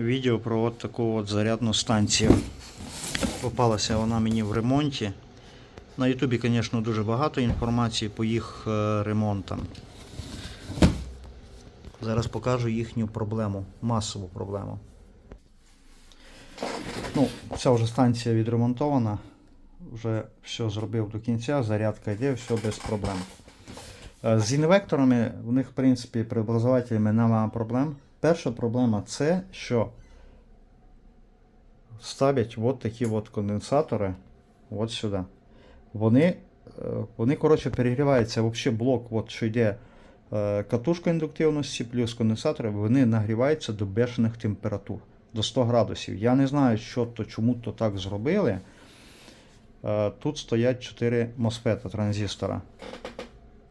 відео про от таку от зарядну станцію. Попалася вона мені в ремонті. На Ютубі, звісно, дуже багато інформації по їх е, ремонтам. Зараз покажу їхню проблему, масову проблему. Ну, ця вже станція відремонтована. Вже все зробив до кінця, зарядка йде, все без проблем. Е, З інвекторами в них, в принципі, преобразователями немає проблем. Перша проблема це, що ставлять от такі от конденсатори от сюди. Вони, е, вони коротше, перегріваються. Взагалі блок, от, що йде е, катушка індуктивності плюс конденсатори, вони нагріваються до бешених температур, до 100 градусів. Я не знаю, що то, чому то так зробили. Е, Тут стоять 4 MOSFET транзистора.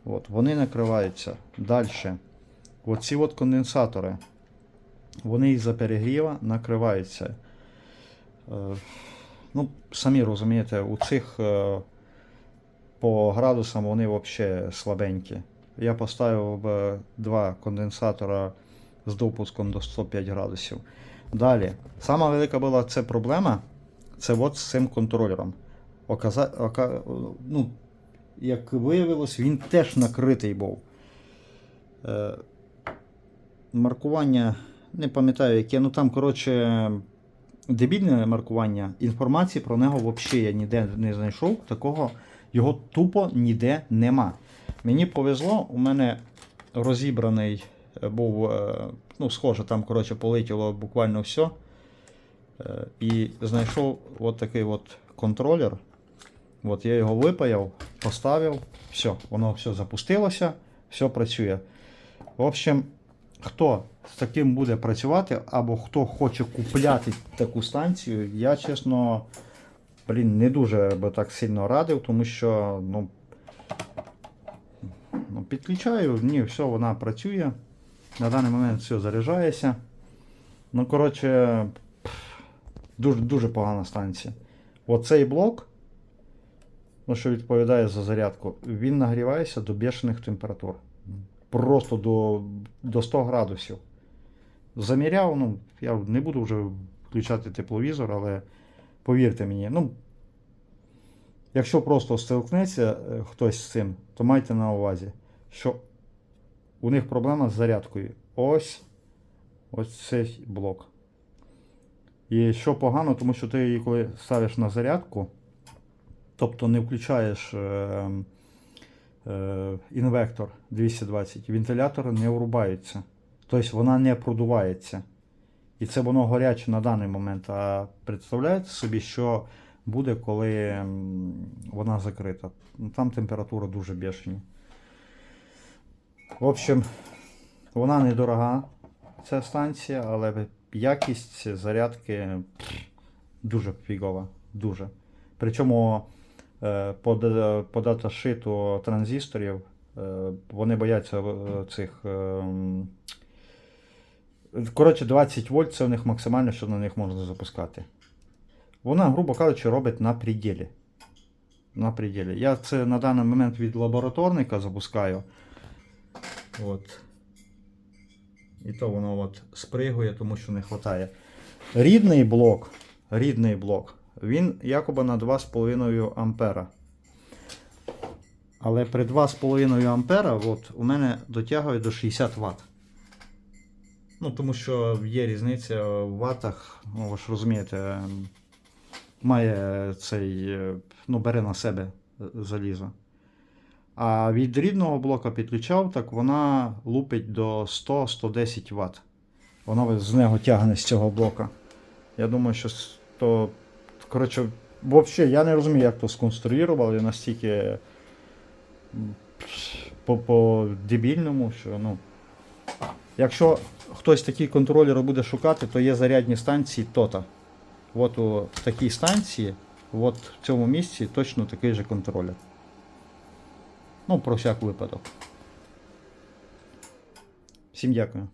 От, вони накриваються. Далі. Оці от конденсатори. Вони із-за перегріва накриваються. Е, ну, самі розумієте, у цих е, по градусам вони взагалі слабенькі. Я поставив е, два конденсатора з допуском до 105 градусів. Далі, сама велика була це проблема, це от з цим контролером. Оказа, ока, ну, як виявилось, він теж накритий був. Маркування, не пам'ятаю яке, ну там, коротше, дебільне маркування. Інформації про нього взагалі я ніде не знайшов. Такого його тупо ніде нема. Мені повезло, у мене розібраний е, був, е, ну, схоже, там, коротше, полетіло буквально все. І знайшов от такий от контролер. От я його випаяв, поставив, все, воно все запустилося, все працює. В общем, хто з таким буде працювати, або хто хоче купляти таку станцію, я чесно, блін, не дуже би так сильно радив, тому що ну, ну, підключаю, ні, все, вона працює. На даний момент все заряджається. Ну, коротше, дуже, дуже погана станція. Оцей блок ну, що відповідає за зарядку, він нагрівається до бешених температур. Просто до, до 100 градусів. Заміряв, ну, я не буду вже включати тепловізор, але повірте мені, ну, якщо просто столкнеться е, хтось з цим, то майте на увазі, що у них проблема з зарядкою. Ось ось цей блок. І що погано, тому що ти коли ставиш на зарядку, тобто не включаєш е, інвектор 220, вентилятор не врубається. Тобто вона не продувається. І це воно гаряче на даний момент. А представляєте собі, що буде, коли вона закрита? Там температура дуже бешені. В общем, вона недорога, ця станція, але якість зарядки дуже фігова. Дуже. Причому е, по, д- по даташиту транзисторів е, вони бояться е, цих. е, Коротше, 20 вольт це у них максимально, що на них можна запускати. Вона, грубо кажучи, робить на пределі. На пределі. Я це на даний момент від лабораторника запускаю. От. І то воно от спригує, тому що не вистачає. Рідний блок, рідний блок, він якоби на 2,5 ампера. Але при 2,5 ампера от, у мене дотягує до 60 Вт. Ну, тому що є різниця в ватах, ну ви ж розумієте, ем, має цей, е, ну, бере на себе е, залізо. А від рідного блока підключав, так вона лупить до 100-110 Вт. Воно з нього тягне з цього блока. Я думаю, що с- то. Коротше, взагалі, я не розумію, як то сконструювали настільки м, по, по дебільному, що ну. Якщо хтось такий контролер буде шукати, то є зарядні станції ТОТА. От у такій станції, от в цьому місці точно такий же контролер. Ну, про всяк випадок. Всім дякую.